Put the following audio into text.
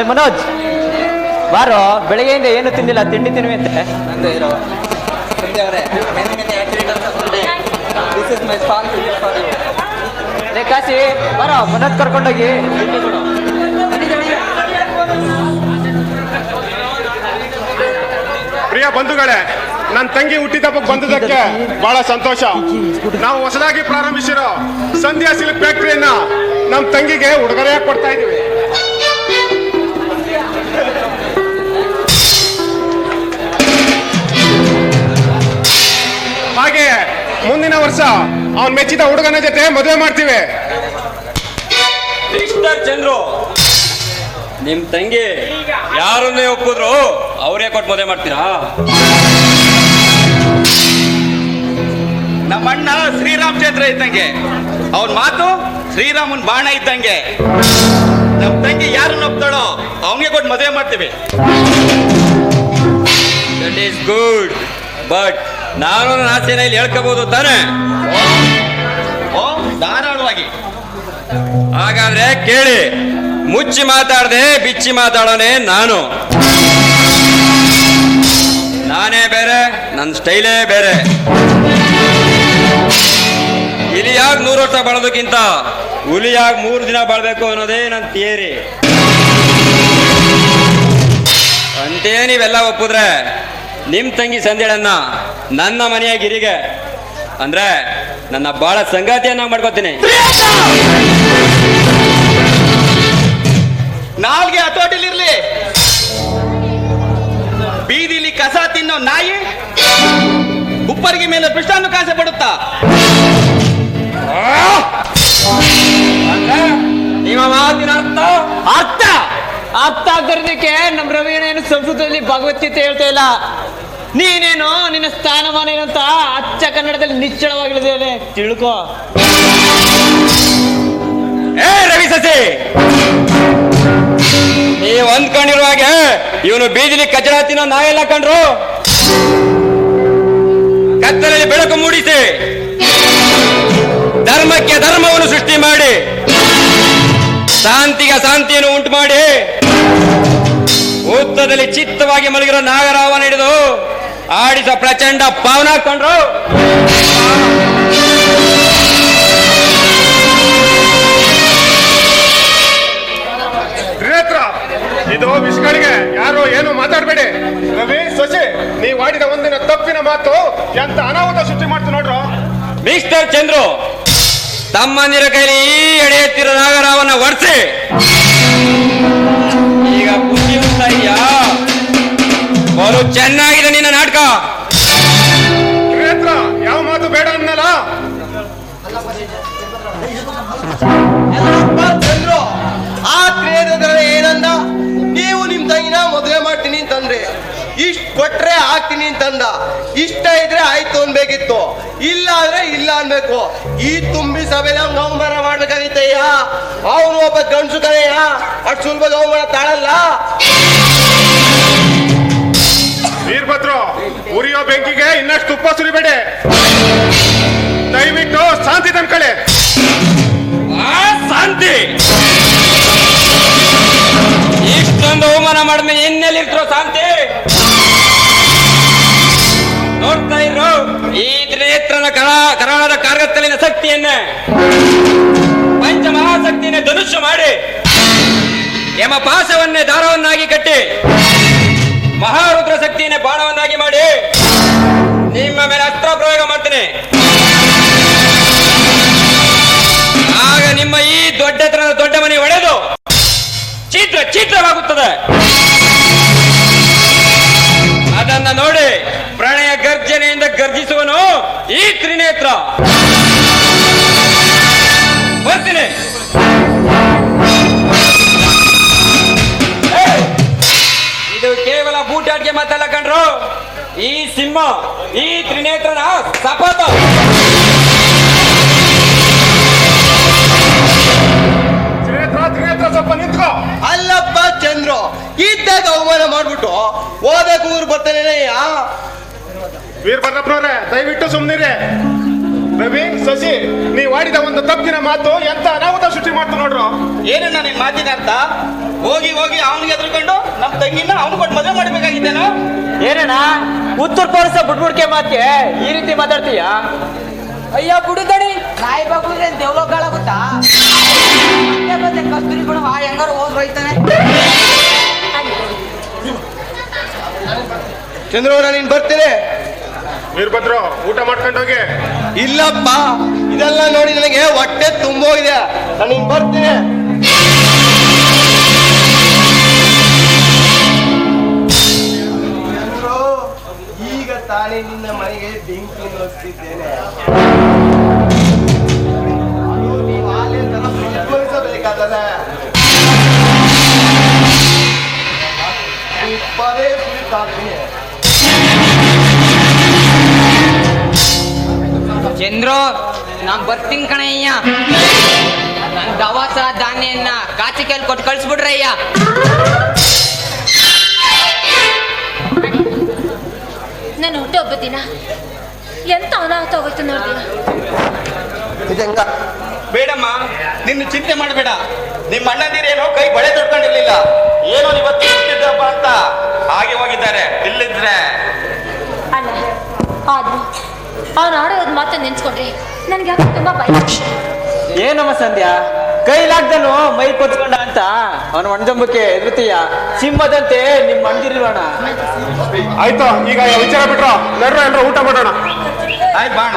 ಏ ಮನೋಜ್ ಬಾರೋ ಬೆಳಗ್ಗೆಯಿಂದ ಏನು ತಿಂದಿಲ್ಲ ತಿಂಡಿ ತಿನ್ವಿ ಅಂತೆ. ಇರೋ. ಕಾಸಿ ಬಾರೋ ಮನೋಜ್ ಕರ್ಕೊಂಡೋಗಿ. ಪ್ರಿಯ ಬಂಧುಗಳೇ ನನ್ನ ತಂಗಿ ಹುಟ್ಟಿದಬ್ಬಕ್ಕೆ ಬಂದದಕ್ಕೆ ಬಹಳ ಸಂತೋಷ. ನಾವು ಹೊಸದಾಗಿ ಪ್ರಾರಂಭಿಸಿರೋ ಸಂಧ್ಯಾ ಸಿಲ್ಕ್ ಫ್ಯಾಕ್ಟ್ರಿಯನ್ನ ನಮ್ಮ ತಂಗಿಗೆ ಉಡುಗೊರೆಯಾಗಿ ಕೊಡ್ತಾ ಇದೀವಿ ಅವನ್ ಮೆಚ್ಚಿದ ಹುಡುಗನ ಜೊತೆ ಮದುವೆ ಮಾಡ್ತೀವಿ. ಜನರು. ನಿಮ್ ತಂಗಿ ಯಾರನ್ನೇ ಒಪ್ಪಿದ್ರು ಅವರೇ ಕೊಟ್ಟು ಮದುವೆ ಮಾಡ್ತೀರಾ? ನಮ್ಮ ಶ್ರೀರಾಮ್ ಚಂದ್ರ ಇದ್ದಂಗೆ. ಅವನ್ ಮಾತು ಶ್ರೀರಾಮನ್ ಬಾಣ ಇದ್ದಂಗೆ. ನಮ್ ತಂಗಿ ಯಾರನ್ನ ಒಪ್ತಾಳೋ ಅವನಿಗೆ ಕೊಟ್ಟು ಮದುವೆ ಮಾಡ್ತೀವಿ. ದಟ್ ಈಸ್ ಗುಡ್ ಬಟ್ ನಾನು ನನ್ನ ಇಲ್ಲಿ ಹೇಳ್ಕೋಬಹುದು ತಾನೆ. ಓ ಧಾರಾಳವಾಗಿ. ಹಾಗಾದ್ರೆ ಕೇಳಿ, ಮುಚ್ಚಿ ಮಾತಾಡದೆ, ಬಿಚ್ಚಿ ಮಾತಾಡೋನೆ ನಾನು. ನಾನೇ ಬೇರೆ ನನ್ನ ಸ್ಟೈಲೇ ಬೇರೆ. ಇಲಿಯಾಗಿ ನೂರು ವರ್ಷ ಬಾಳೋದಕ್ಕಿಂತ ಹುಲಿಯಾಗಿ ಮೂರು ದಿನ ಬಾಳ್ಬೇಕು ಅನ್ನೋದೇ ನನ್ನ ಥಿಯರಿ. ಅಂತೇ ನೀವೆಲ್ಲ ಒಪ್ಪಿದ್ರೆ ನಿಮ್ಮ ತಂಗಿ ಸಂದೇಳನ್ನ ನನ್ನ ಮನೆಯ ಗಿರಿಗೆ. ಅಂದ್ರೆ ನನ್ನ ಬಾಳ ಸಂಗಾತಿಯನ್ನ ಮಾಡ್ಕೋತೀನಿ. ನಾಲ್ಗೆ ಹತೋಟಿಲಿರ್ಲಿ ಬೀದಿಲಿ ಕಸ ತಿನ್ನೋ ನಾಯಿ ಉಪ್ಪರಿಗೆ ಮೇಲೆ ಪಿಷ್ಟಾನು ಕಾಸೆ ಪಡುತ್ತಾ ನಿಮ್ಮ ಮಾತಿನ ಅರ್ಥ? ಅರ್ಥ. ಅರ್ಥ ನಮ್ಮ ನಮ್ಮ ಏನು ಸಂಸ್ಕೃತದಲ್ಲಿ ಭಗವದ್ಗೀತೆ ಹೇಳ್ತಾ ಇಲ್ಲ. ನೀನೇನು ನಿನ್ನ ಸ್ಥಾನಮಾನ ಏನಂತ ಅಚ್ಚ ಕನ್ನಡದಲ್ಲಿ ನಿಶ್ಚಳವಾಗಿಳಿದೇನೆ ತಿಳ್ಕೋ. ಏ, ರವಿ ಸಸಿ! ನೀವ್ ಅಂದ್ಕೊಂಡಿರೋ ಹಾಗೆ ಇವನು ಬೀದಿಲಿ ಕಚಡ ತಿನ್ನೋ ನಾಯೆಲ್ಲ ಕಂಡ್ರು? ಕತ್ತಲಲ್ಲಿ ಬೆಳಕು ಮೂಡಿಸಿ. ಧರ್ಮಕ್ಕೆ ಧರ್ಮವನ್ನು ಸೃಷ್ಟಿ ಮಾಡಿ. ಶಾಂತಿಗೆ ಶಾಂತಿಯನ್ನು ಉಂಟು ಮಾಡಿ ಉತ್ತದಲ್ಲಿ ಚಿತ್ತವಾಗಿ ಮಲಗಿರೋ ನಾಗರಾವನ ಹಿಡಿದು ಆಡಿಸ ಪ್ರಚಂಡ ಪಾವನ ಕಂಡ್ರು ಇದು ವಿಷಗಳಿಗೆ ಯಾರು ಏನು ಮಾತಾಡಬೇಡಿ. ರವಿ ಸೊಸೆ ನೀವು ಆಡಿದ ಒಂದಿನ ತಪ್ಪಿನ ಮಾತು ಎಂತ ಅನಾಹುತ ಸೃಷ್ಟಿ ಮಾಡ್ತು ನೋಡ್ರು? ಮಿಸ್ಟರ್ ಚಂದ್ರು ತಮ್ಮಂದಿರ ಕೈಲಿ ಈ ಎಡೆಯುತ್ತಿರೋ ನಾಗರಾವನ್ನ ಒರೆಸಿ. ಈಗ ಖುಷಿ ಬಲು ಚೆನ್ನಾಗಿದೆ ನಿನ್ನ ನಾಟಕ. ಕ್ಷೇತ್ರ ಯಾವ ಮಾತು ಬೇಡ ಅನ್ನಲ್ಲ. ಚಂದ್ರು ಆ ತ್ರೇದದಲ್ಲಿ ಏನಂದ? ನೀವು ನಿಮ್ ತಂಗಿನ ಮದುವೆ ಮಾಡ್ತೀನಿ ಅಂತಂದ್ರೆ. ಇಷ್ಟ ಕೊಟ್ರೆ ಹಾಕ್ತೀನಿ ಅಂತಂದ. ಇಷ್ಟ ಇದ್ರೆ ಆಯ್ತು ಅನ್ಬೇಕಿತ್ತು. ಇಲ್ಲ ಅಂದ್ರೆ ಇಲ್ಲ ಅನ್ಬೇಕು. ಈ ತುಂಬಿ ಸಭೆಯಲ್ಲಿ ಅವ್ನ್ ಅವಮಾನ ಮಾಡ್ಬೇಕಾಗಿತ್ತಯ್ಯ? ಅವನು ಒಬ್ಬ ಗಂಡಸು ಕಡೆಯ ಅಷ್ಟು ಸುಲಭ ಅವಮಾನ ತಾಳಲ್ಲ? ಬೆಂಕಿಗೆ ಇನ್ನಷ್ಟು ತುಪ್ಪ ಸುರಿಬೇಡಿ ದಯವಿಟ್ಟು ಶಾಂತಿ ತಂದ್ಕೊಳ್ಳಿ ಆ, ಶಾಂತಿ. ಇಷ್ಟೊಂದು ಅವಮಾನ ಮಾಡಿದ್ಮೇಲೆ ಇನ್ನೆಲ್ಲಿರ್ತರೋ ಶಾಂತಿ? ನೋಡ್ತಾ ಇದ್ರು ಈ ತ್ರಿನೇತ್ರನ ಕರಾ ಕರಾಳದ ಕಾರ್ಗತ್ತಲಿನ ಶಕ್ತಿಯನ್ನೇ. ಪಂಚಮಹಾಶಕ್ತಿಯನ್ನೇ ಧನುಷ್ಯ ಮಾಡಿ ಯಮಪಾಶವನ್ನೇ ದಾರವನ್ನಾಗಿ ಕಟ್ಟಿ ಮಹಾರುದ್ರ ಶಕ್ತಿಯನ್ನೇ ಬಾಣವನ್ನಾಗಿ ಮಾಡಿ ಈ ದೊಡ್ಡತನದ ದೊಡ್ಡ ಮನೆ ಒಡೆದು ಚಿತ್ರ ಚಿತ್ರವಾಗುತ್ತದೆ ಅದನ್ನ ನೋಡಿ ಪ್ರಣಯ ಗರ್ಜನೆಯಿಂದ ಗರ್ಜಿಸುವನು ಈ ತ್ರಿನೇತ್ರ. ಬರ್ತೀನಿ! ಇದು ಕೇವಲ ಬೂಟಾಟ್ಗೆ ಮಾತಲ್ಲ ಕಂಡ್ರು ಈ ಸಿಂಹ, ಈ ತ್ರಿನೇತ್ರನ ಸಪಥ ಇದ್ದಾಗ ಅವಮಾನ ಮಾಡ್ಬಿಟ್ಟು ಓದಕ್ಕೆ ಊರು ವೀರ್ ವೀರಭದ್ರಪ್ಪನವ್ರೆ ದಯವಿಟ್ಟು ಸುಮ್ಮನಿರಿ ರವಿ ಶಶಿ ನೀವು ಆಡಿದ ಒಂದು ತಪ್ಪಿನ ಮಾತು ಎಂತ ಅನಾಹುತ ಸೃಷ್ಟಿ ಮಾಡ್ತು ನೋಡ್ರು? ಏನನ್ನ ನಿನ್ ಮಾತಿನ ಅರ್ಥ? ಹೋಗಿ ಹೋಗಿ ಅವನಿಗೆ ಎದ್ರುಕೊಂಡು ನಮ್ಮ ತಂಗಿನ ಅವನು ಕೊಟ್ಟು ಮದುವೆ ಮಾಡ್ಬೇಕಾಗಿದ್ದೇನೋ ಏನಣ್ಣ ಉತ್ತರ ಪೌರಸ ಬುಡ್ಬುಡ್ಕೆ ಮಾತ್ಗೆ ಈ ರೀತಿ ಮಾತಾಡ್ತೀಯ? ಅಯ್ಯ ಬುಡಿದಡಿ ಕಾಯಿ ಬಾಗುದ್ರೆ ದೇವ್ಲೋಕಾಳಾಗುತ್ತಾ ಮತ್ತೆ ಮತ್ತೆ ಕಸ್ತೂರಿ ಆ ಹೆಂಗಾರು ಚಂದ್ರವರ ನೀನ್ ಬರ್ತೀನಿ. ವೀರಭದ್ರು ಊಟ ಮಾಡ್ಕೊಂಡು ಹೋಗಿ. ಇಲ್ಲಪ್ಪ ಇದೆಲ್ಲ ನೋಡಿ ನನಗೆ ಹೊಟ್ಟೆ ತುಂಬೋಗಿದೆ. ನಾನು ಹಿಂಗ್ ಬರ್ತೀನಿ. ಚಂದ್ರು, ಈಗ ತಾನೇ ನಿನ್ನ ಮನೆಗೆ ಬೆಂಕಿ ನೋಡ್ತಿದ್ದೇನೆ ಚಂದ್ರು ನಾನ್ ಬರ್ತೀನಿ ಕಣಯ್ಯ. ನನ್ ದವಸ ಧಾನ್ಯನ್ನ ಕಾಚಿ ಕೈಲಿ ಕೊಟ್ಟು ಕಳ್ಸ್ಬಿಡ್ರಯ್ಯ. ನಾನು ಊಟ ಒಬ್ಬ ದಿನ. ಎಂತ ಅನಾಹುತ ಹೋಗುತ್ತೆ ನೋಡ್ತೀನಿ ಇದಂಗ ಬೇಡಮ್ಮ ನಿನ್ನ ಚಿಂತೆ ಮಾಡಬೇಡ. ನಿಮ್ಮ ಅಣ್ಣಂದಿರೇನೋ ಕೈ ಬಳೆ ತೊಡ್ಕೊಂಡಿರ್ಲಿಲ್ಲ. ಏನೋ ಇವತ್ತು ಅಂತ. ನೆನ್ಸ್ಕೊಂಡ್ರೆ ನನ್ಗೆ ಯಾಕೆ ತುಂಬಾ ಭಯ. ಏನಮ್ಮ ಸಂಧ್ಯಾ? ಕೈಲಾಗ್ದನು ಮೈ ಕೊಚ್ಕೊಂಡ ಅಂತ? ಅವನ ಮಣ್ಜಂಬಕ್ಕೆ ಎದುರುತ್ತೀಯ ಸಿಂಹದಂತೆ ನಿಮ್ ಮಂದಿರಿರೋಣ. ಆಯ್ತು ಈಗ ವಿಚಾರ ಬಿಟ್ರು. ಎಲ್ಲರೂ ಎಲ್ಲರೂ ಊಟ ಮಾಡೋಣ. ಆಯ್ತು ಬಾಣ.